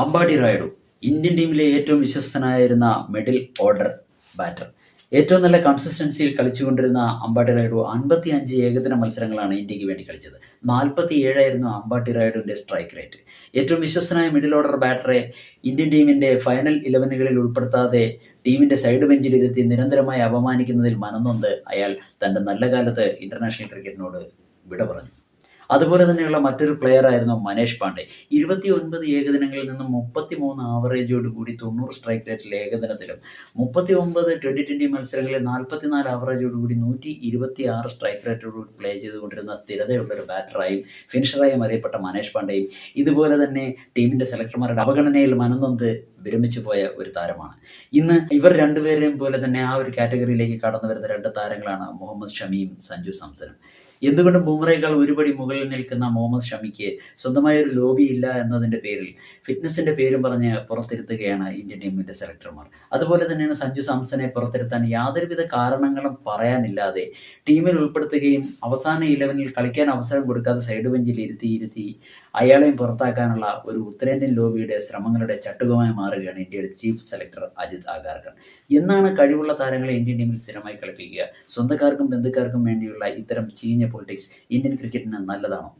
Ambadi Rayudu Indian ടീമിലെ ഏറ്റവും വിശ്വസ്തനായിരുന്ന middle order batter. ഏറ്റവും നല്ല കൺസിസ്റ്റൻസിയിൽ കളിച്ചുകൊണ്ടിരുന്ന അമ്പാട്ടി റായിഡു അൻപത്തി അഞ്ച് ഏകദിന മത്സരങ്ങളാണ് ഇന്ത്യയ്ക്ക് വേണ്ടി കളിച്ചത്. നാൽപ്പത്തി ഏഴായിരുന്നു അമ്പാട്ടി റായിഡുവിന്റെ സ്ട്രൈക്ക് റേറ്റ്. ഏറ്റവും വിശ്വസ്തനായ മിഡിൽ ഓർഡർ ബാറ്ററെ ഇന്ത്യൻ ടീമിന്റെ ഫൈനൽ ഇലവനുകളിൽ ഉൾപ്പെടുത്താതെ ടീമിന്റെ സൈഡ് ബെഞ്ചിലിരുത്തി നിരന്തരമായി അപമാനിക്കുന്നതിൽ മനംനൊന്ത് അയാൾ തന്റെ നല്ല കാലത്ത് ഇന്റർനാഷണൽ ക്രിക്കറ്റിനോട് വിട പറഞ്ഞു. അതുപോലെ തന്നെയുള്ള മറ്റൊരു പ്ലെയർ ആയിരുന്നു മനേഷ് പാണ്ഡെ. ഇരുപത്തി ഒൻപത് ഏകദിനങ്ങളിൽ നിന്നും മുപ്പത്തി മൂന്ന് ആവറേജോട് കൂടി തൊണ്ണൂറ് സ്ട്രൈക്ക് റേറ്റിൽ ഏകദിനത്തിലും. മുപ്പത്തി ഒമ്പത് ട്വന്റി ട്വന്റി മത്സരങ്ങളിൽ നാൽപ്പത്തിനാല് ആവറേജോട് കൂടി നൂറ്റി ഇരുപത്തി ആറ് സ്ട്രൈക്ക് റേറ്റോട് കൂടി പ്ലേ ചെയ്തുകൊണ്ടിരുന്ന സ്ഥിരതയുള്ള ഒരു ബാറ്ററായും ഫിനിഷറായും അറിയപ്പെട്ട മനേഷ് പാണ്ഡെയും. ഇതുപോലെ തന്നെ ടീമിന്റെ സെലക്ടർമാരുടെ അവഗണനയിൽ മനംനൊന്ത് വിരമിച്ചു പോയ ഒരു താരമാണ്. ഇന്ന് ഇവർ രണ്ടുപേരെയും പോലെ തന്നെ ആ ഒരു കാറ്റഗറിയിലേക്ക് കടന്നു വരുന്ന രണ്ട് താരങ്ങളാണ് മുഹമ്മദ് ഷമിയും സഞ്ജു സംസനും എന്തുകൊണ്ടും ബുംറയേക്കാൾ ഒരുപടി മുകളിൽ നിൽക്കുന്ന മുഹമ്മദ് ഷമിക്ക് സ്വന്തമായ ഒരു ലോബി ഇല്ല എന്നതിന്റെ പേരിൽ ഫിറ്റ്നസിന്റെ പേരും പറഞ്ഞ് പുറത്തിരുത്തുകയാണ് ഇന്ത്യൻ ടീമിന്റെ സെലക്ടർമാർ. അതുപോലെ തന്നെയാണ് സഞ്ജു സാംസനെ പുറത്തിരുത്താൻ യാതൊരുവിധ കാരണങ്ങളും പറയാനില്ലാതെ ടീമിൽ ഉൾപ്പെടുത്തുകയും അവസാന ഇലവനിൽ കളിക്കാൻ അവസരം കൊടുക്കാതെ സൈഡ് ബെഞ്ചിൽ ഇരുത്തി ഇരുത്തി അയാളെയും പുറത്താക്കാനുള്ള ഒരു ഉത്തരേന്ത്യൻ ലോബിയുടെ ശ്രമങ്ങളുടെ ചട്ടുകമായി മാറുകയാണ് ഇന്ത്യയുടെ ചീഫ് സെലക്ടർ അജിത് ആഗാർക്കർ. എന്നാണ് കഴിവുള്ള താരങ്ങളെ ഇന്ത്യൻ ടീമിൽ സ്ഥിരമായി കളിപ്പിക്കുക. സ്വന്തക്കാർക്കും ബന്ധുക്കാർക്കും വേണ്ടിയുള്ള ഇത്തരം ചീഞ്ഞ പൊളിറ്റിക്സ് ഇന്ത്യൻ ക്രിക്കറ്റിന് നല്ലതാണോ?